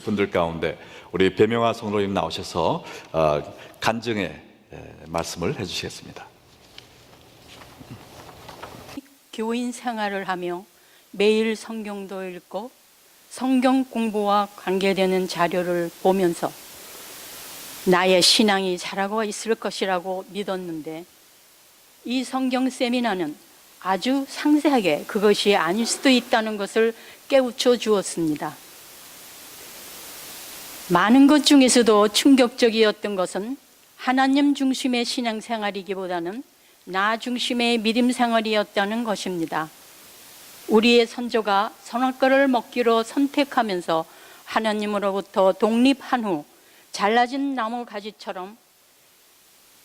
분들 가운데 우리 배명화 성도님 나오셔서 어, 간증의 에, 말씀을 해주시겠습니다. 교인 생활을 하며 매일 성경도 읽고 성경 공부와 관계되는 자료를 보면서 나의 신앙이 자라고 있을 것이라고 믿었는데 이 성경 세미나는 아주 상세하게 그것이 아닐 수도 있다는 것을 깨우쳐 주었습니다. 많은 것 중에서도 충격적이었던 것은 하나님 중심의 신앙생활이기보다는 나 중심의 믿음 생활이었다는 것입니다. 우리의 선조가 선악과를 먹기로 선택하면서 하나님으로부터 독립한 후 잘라진 나무 가지처럼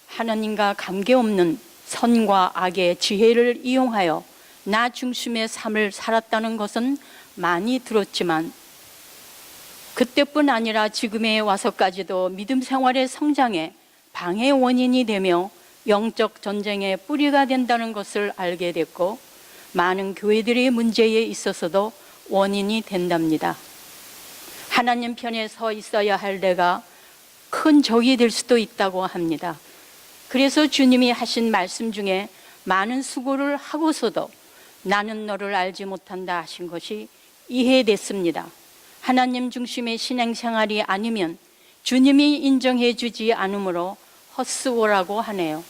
하나님과 관계없는 선과 악의 지혜를 이용하여 나 중심의 삶을 살았다는 것은 많이 들었지만 그때뿐 아니라 지금에 와서까지도 믿음 생활의 성장에 방해 원인이 되며 영적 전쟁의 뿌리가 된다는 것을 알게 됐고 많은 교회들의 문제에 있어서도 원인이 된답니다. 하나님 편에 서 있어야 할 내가 큰 적이 될 수도 있다고 합니다. 그래서 주님이 하신 말씀 중에 많은 수고를 하고서도 나는 너를 알지 못한다 하신 것이 이해됐습니다. 하나님 중심의 신앙생활이 아니면 주님이 인정해 주지 않으므로 헛수고라고 하네요.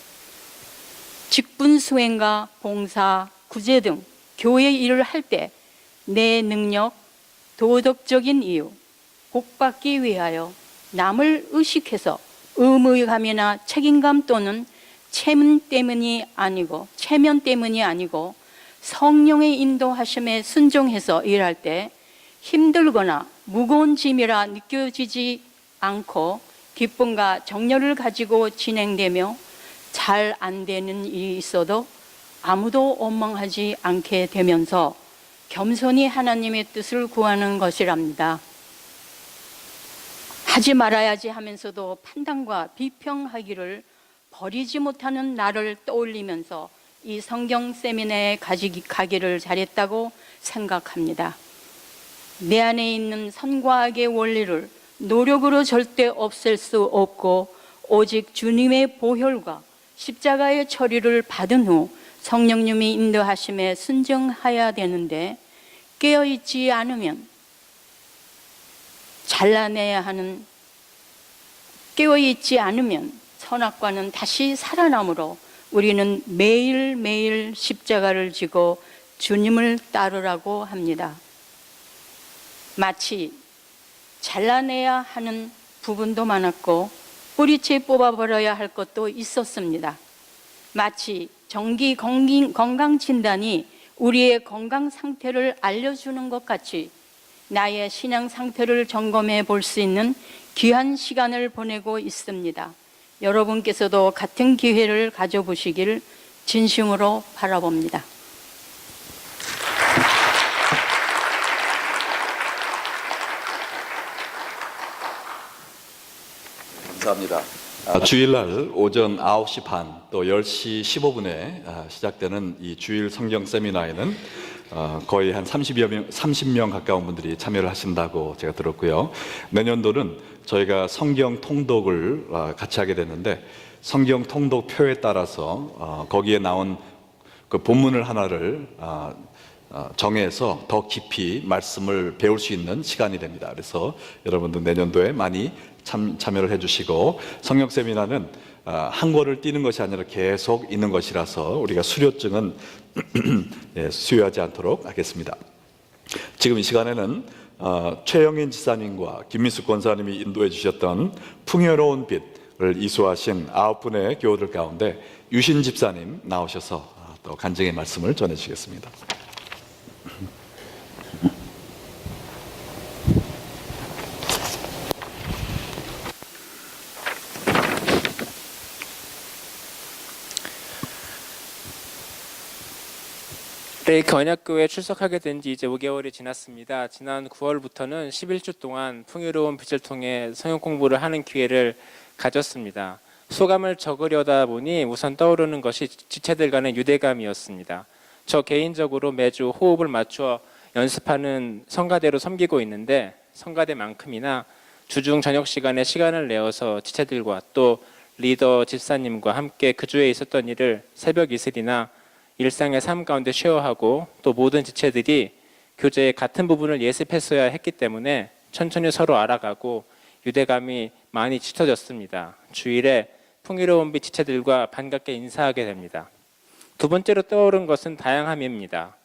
직분 수행과 봉사, 구제 등 교회 일을 할 때 내 능력, 도덕적인 이유, 복받기 위하여 남을 의식해서 의무감이나 책임감 또는 체면 때문이 아니고 체면 때문이 아니고 성령의 인도하심에 순종해서 일할 때 힘들거나 무거운 짐이라 느껴지지 않고 기쁨과 정열을 가지고 진행되며 잘 안 되는 일이 있어도 아무도 원망하지 않게 되면서 겸손히 하나님의 뜻을 구하는 것이랍니다. 하지 말아야지 하면서도 판단과 비평하기를 버리지 못하는 나를 떠올리면서 이 성경 세미나에 가기를 잘했다고 생각합니다. 내 안에 있는 선과 악의 원리를 노력으로 절대 없앨 수 없고 오직 주님의 보혈과 십자가의 처리를 받은 후 성령님이 인도하심에 순종해야 되는데 깨어있지 않으면 잘라내야 하는 깨어있지 않으면 선악과는 다시 살아나므로 우리는 매일매일 십자가를 지고 주님을 따르라고 합니다. 마치 잘라내야 하는 부분도 많았고 뿌리채 뽑아버려야 할 것도 있었습니다. 마치 정기 건강- 진단이 우리의 건강 상태를 알려주는 것 같이 나의 신앙 상태를 점검해 볼 수 있는 귀한 시간을 보내고 있습니다. 여러분께서도 같은 기회를 가져보시길 진심으로 바라봅니다. 감사합니다. 아, 주일날 오전 9시 반 또 10시 15분에 아, 시작되는 이 주일 성경 세미나에는 어, 거의 한 30여 명, 30명 가까운 분들이 참여를 하신다고 제가 들었고요. 내년도는 저희가 성경 통독을 아, 같이 하게 됐는데 성경 통독 표에 따라서 어, 거기에 나온 그 본문을 하나를 아, 어, 정해서 더 깊이 말씀을 배울 수 있는 시간이 됩니다. 그래서 여러분들 내년도에 많이 참, 참여를 해주시고 성경 세미나는 아, 한 권을 띄는 것이 아니라 계속 있는 것이라서 우리가 수료증은 예, 수여하지 않도록 하겠습니다. 지금 이 시간에는 어, 최영인 지사님과 김민숙 권사님이 인도해 주셨던 풍요로운 빛을 이수하신 아홉 분의 교우들 가운데 유신 집사님 나오셔서 아, 또 간증의 말씀을 전해 주시겠습니다. 네, 언약교회 출석하게 된 지 이제 5개월이 지났습니다. 지난 9월부터는 11주 동안 풍요로운 빛을 통해 성경 공부를 하는 기회를 가졌습니다. 소감을 적으려다 보니 우선 떠오르는 것이 지체들 간의 유대감이었습니다. 저 개인적으로 매주 호흡을 맞추어 연습하는 성가대로 섬기고 있는데 성가대만큼이나 주중 저녁 시간에 시간을 내어서 지체들과 또 리더 집사님과 함께 그 주에 있었던 일을 새벽 이슬이나 일상의 삶 가운데 쉐어하고 또 모든 지체들이 교제의 같은 부분을 예습했어야 했기 때문에 천천히 서로 알아가고 유대감이 많이 짙어졌습니다. 주일에 풍요로운 빛 지체들과 반갑게 인사하게 됩니다. 두 번째로 떠오른 것은 다양함입니다.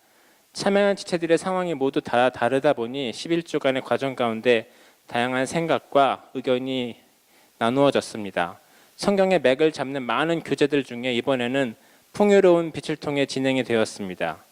참여한 지체들의 상황이 모두 다 다르다 보니 11주간의 과정 가운데 다양한 생각과 의견이 나누어졌습니다. 성경의 맥을 잡는 많은 교재들 중에 이번에는 풍요로운 빛을 통해 진행이 되었습니다.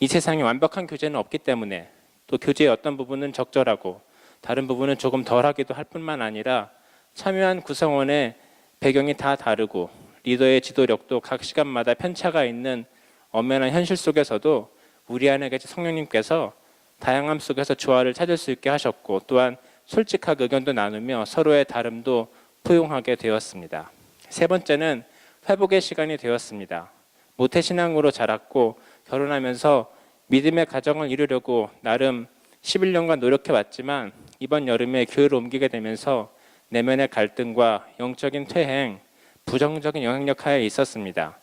이 세상에 완벽한 교재는 없기 때문에 또 교재의 어떤 부분은 적절하고 다른 부분은 조금 덜하기도 할 뿐만 아니라 참여한 구성원의 배경이 다 다르고 리더의 지도력도 각 시간마다 편차가 있는 엄연한 현실 속에서도 우리 안에 계신 성령님께서 다양함 속에서 조화를 찾을 수 있게 하셨고 또한 솔직하게 의견도 나누며 서로의 다름도 포용하게 되었습니다. 세 번째는 회복의 시간이 되었습니다. 모태신앙으로 자랐고 결혼하면서 믿음의 가정을 이루려고 나름 11년간 노력해 왔지만 이번 여름에 교회를 옮기게 되면서 내면의 갈등과 영적인 퇴행, 부정적인 영향력 하에 있었습니다.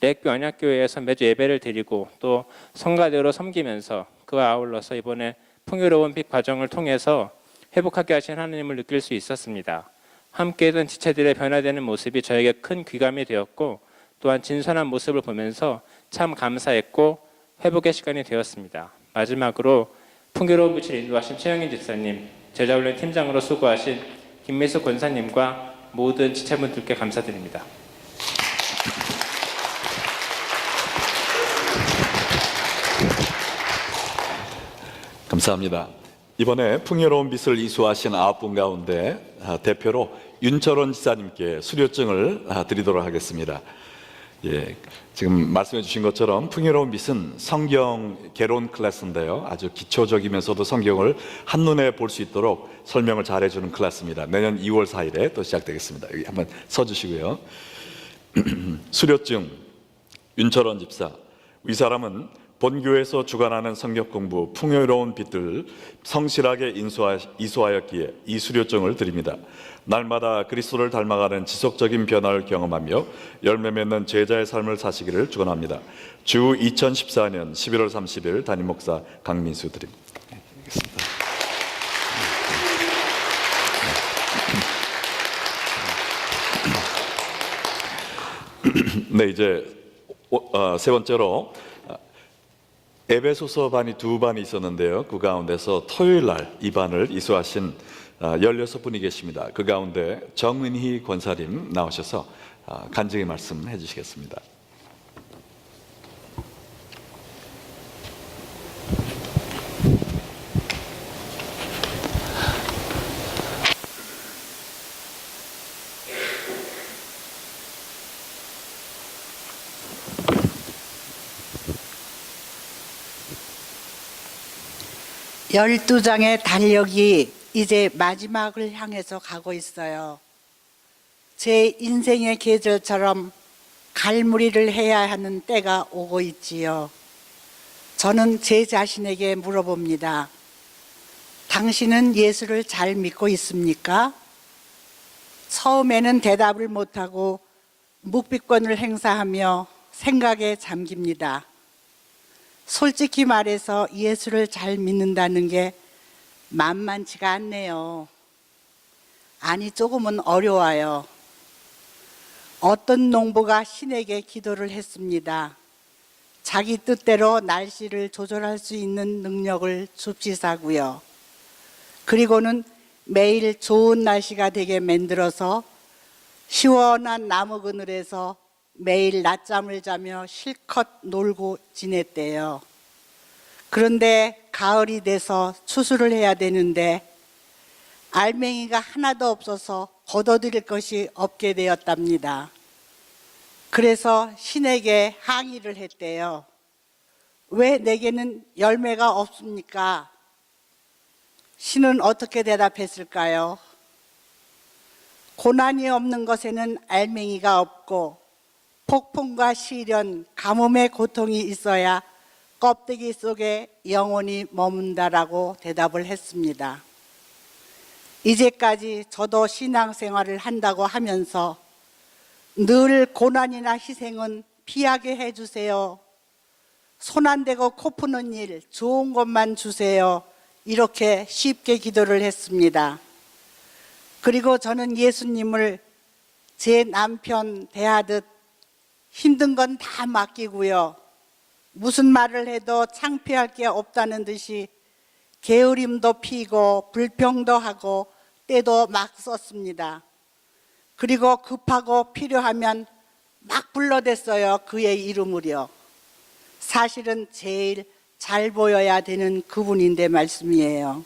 렉교 언약교회에서 매주 예배를 드리고 또 성가대로 섬기면서 그와 아울러서 이번에 풍요로운 빛 과정을 통해서 회복하게 하신 하나님을 느낄 수 있었습니다. 함께했던 지체들의 변화되는 모습이 저에게 큰 귀감이 되었고 또한 진선한 모습을 보면서 참 감사했고 회복의 시간이 되었습니다. 마지막으로 풍요로운 빛을 인도하신 최영인 집사님, 제자훈련 팀장으로 수고하신 김미수 권사님과 모든 지체분들께 감사드립니다. 감사합니다. 이번에 풍요로운 빛을 이수하신 아홉 분 가운데 아, 대표로 윤철원 지사님께 수료증을 아, 드리도록 하겠습니다. 예, 지금 말씀해 주신 것처럼 풍요로운 빛은 성경 개론 클래스인데요. 아주 기초적이면서도 성경을 한눈에 볼 수 있도록 설명을 잘 해 주는 클래스입니다. 내년 2월 4일에 또 시작되겠습니다. 여기 한번 써주시고요. 수료증 윤철원 집사 이 사람은 본교에서 주관하는 성경 공부 풍요로운 빛들 성실하게 인수하, 이수하였기에 이 수료증을 드립니다. 날마다 그리스도를 닮아가는 지속적인 변화를 경험하며 열매 맺는 제자의 삶을 사시기를 축원합니다. 주 2014년 11월 30일 담임 목사 강민수 드립니다. 네, 이제 오- 어, 세 번째로 어, 에베소서 반이 두 반이 있었는데요. 그 가운데서 토요일 날 이 반을 이수하신 어, 16분이 계십니다. 그 가운데 정은희 권사님 나오셔서 어, 간증의 말씀 해주시겠습니다. 열두 장의 달력이 이제 마지막을 향해서 가고 있어요. 제 인생의 계절처럼 갈무리를 해야 하는 때가 오고 있지요. 저는 제 자신에게 물어봅니다. 당신은 예수를 잘 믿고 있습니까? 처음에는 대답을 못하고 묵비권을 행사하며 생각에 잠깁니다. 솔직히 말해서 예수를 잘 믿는다는 게 만만치가 않네요. 아니, 조금은 어려워요. 어떤 농부가 신에게 기도를 했습니다. 자기 뜻대로 날씨를 조절할 수 있는 능력을 줍시사고요. 그리고는 매일 좋은 날씨가 되게 만들어서 시원한 나무 그늘에서 매일 낮잠을 자며 실컷 놀고 지냈대요. 그런데 가을이 돼서 추수를 해야 되는데 알맹이가 하나도 없어서 걷어들일 것이 없게 되었답니다. 그래서 신에게 항의를 했대요. 왜 내게는 열매가 없습니까? 신은 어떻게 대답했을까요? 고난이 없는 것에는 알맹이가 없고 폭풍과 시련, 가뭄의 고통이 있어야 껍데기 속에 영혼이 머문다라고 대답을 했습니다. 이제까지 저도 신앙생활을 한다고 하면서 늘 고난이나 희생은 피하게 해주세요. 손 안 대고 코 푸는 일, 좋은 것만 주세요. 이렇게 쉽게 기도를 했습니다. 그리고 저는 예수님을 제 남편 대하듯 힘든 건 다 맡기고요. 무슨 말을 해도 창피할 게 없다는 듯이 게으림도 피고 불평도 하고 때도 막 썼습니다. 그리고 급하고 필요하면 막 불러댔어요. 그의 이름을요. 사실은 제일 잘 보여야 되는 그분인데 말씀이에요.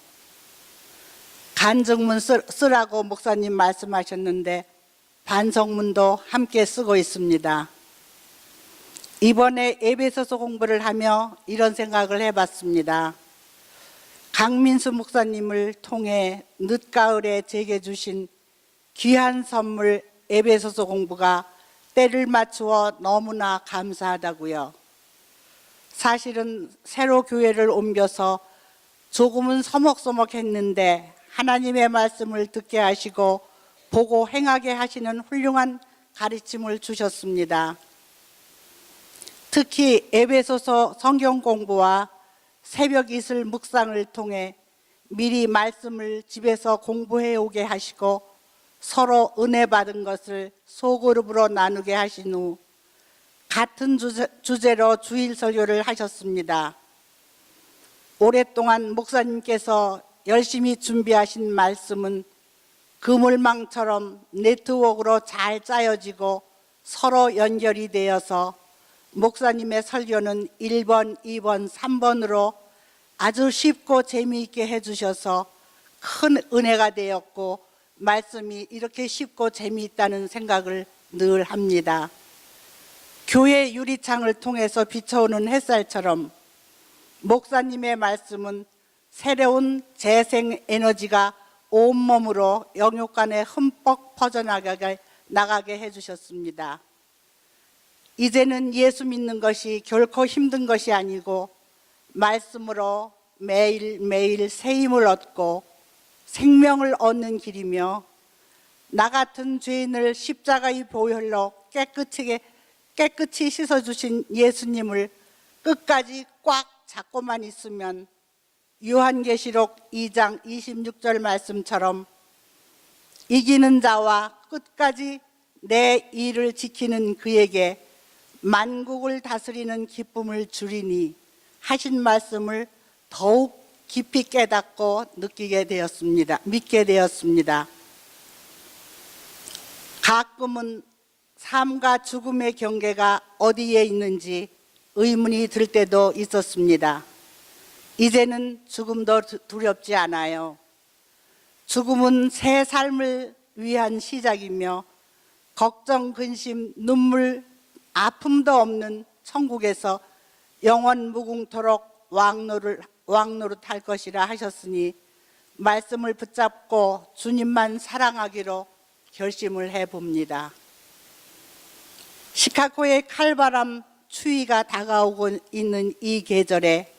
간증문 쓰- 쓰라고 목사님 말씀하셨는데 반성문도 함께 쓰고 있습니다. 이번에 에베소서 공부를 하며 이런 생각을 해봤습니다. 강민수 목사님을 통해 늦가을에 제게 주신 귀한 선물 에베소서 공부가 때를 맞추어 너무나 감사하다고요. 사실은 새로 교회를 옮겨서 조금은 서먹서먹했는데 하나님의 말씀을 듣게 하시고 보고 행하게 하시는 훌륭한 가르침을 주셨습니다. 특히 에베소서 성경 공부와 새벽 이슬 묵상을 통해 미리 말씀을 집에서 공부해 오게 하시고 서로 은혜 받은 것을 소그룹으로 나누게 하신 후 같은 주제, 주제로 주일 설교를 하셨습니다. 오랫동안 목사님께서 열심히 준비하신 말씀은 그물망처럼 네트워크로 잘 짜여지고 서로 연결이 되어서 목사님의 설교는 1번, 2번, 3번으로 아주 쉽고 재미있게 해주셔서 큰 은혜가 되었고 말씀이 이렇게 쉽고 재미있다는 생각을 늘 합니다. 교회 유리창을 통해서 비춰오는 het살처럼 목사님의 말씀은 새로운 재생 에너지가 온몸으로 영육간에 흠뻑 퍼져나가게 나가게 해주셨습니다. 이제는 예수 믿는 것이 결코 힘든 것이 아니고 말씀으로 매일매일 새 힘을 얻고 생명을 얻는 길이며 나 같은 죄인을 십자가의 보혈로 깨끗하게 깨끗이 씻어 주신 예수님을 끝까지 꽉 잡고만 있으면 요한계시록 2장 26절 말씀처럼 이기는 자와 끝까지 내 일을 지키는 그에게 만국을 다스리는 기쁨을 주리니 하신 말씀을 더욱 깊이 깨닫고 느끼게 되었습니다. 믿게 되었습니다. 가끔은 삶과 죽음의 경계가 어디에 있는지 의문이 들 때도 있었습니다. 이제는 죽음도 두- 두렵지 않아요. 죽음은 새 삶을 위한 시작이며 걱정, 근심, 눈물, 아픔도 없는 천국에서 영원 무궁토록 왕노를 왕노릇할 것이라 하셨으니 말씀을 붙잡고 주님만 사랑하기로 결심을 해 봅니다. 시카고의 칼바람 추위가 다가오고 있는 이 계절에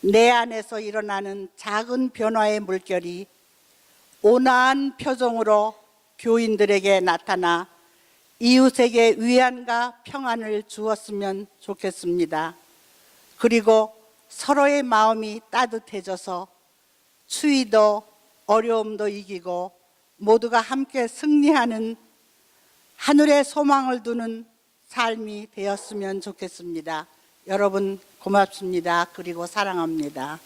내 안에서 일어나는 작은 변화의 물결이 온화한 표정으로 교인들에게 나타나 이웃에게 위안과 평안을 주었으면 좋겠습니다. 그리고 서로의 마음이 따뜻해져서 추위도 어려움도 이기고 모두가 함께 승리하는 하늘의 소망을 두는 삶이 되었으면 좋겠습니다. 여러분 고맙습니다. 그리고 사랑합니다.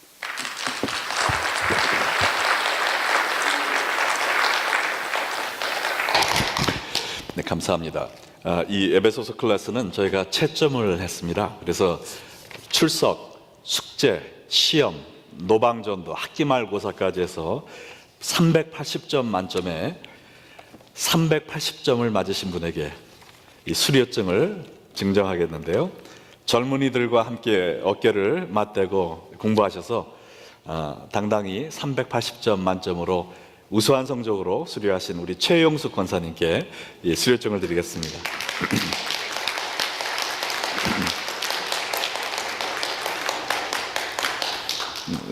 네, 감사합니다. 아, 이 에베소서 클래스는 저희가 채점을 했습니다. 그래서 출석, 숙제, 시험, 노방전도 학기 말고사까지 해서 380점 만점에 380점을 맞으신 분에게 이 수료증을 증정하겠는데요. 젊은이들과 함께 어깨를 맞대고 공부하셔서 아, 당당히 380점 만점으로 우수한 성적으로 수료하신 우리 최용숙 권사님께 이 수료증을 드리겠습니다.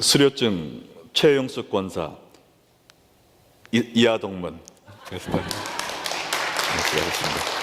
수료증 최용숙 권사 이- 이하 동문. 그래서 네, 수고하셨습니다.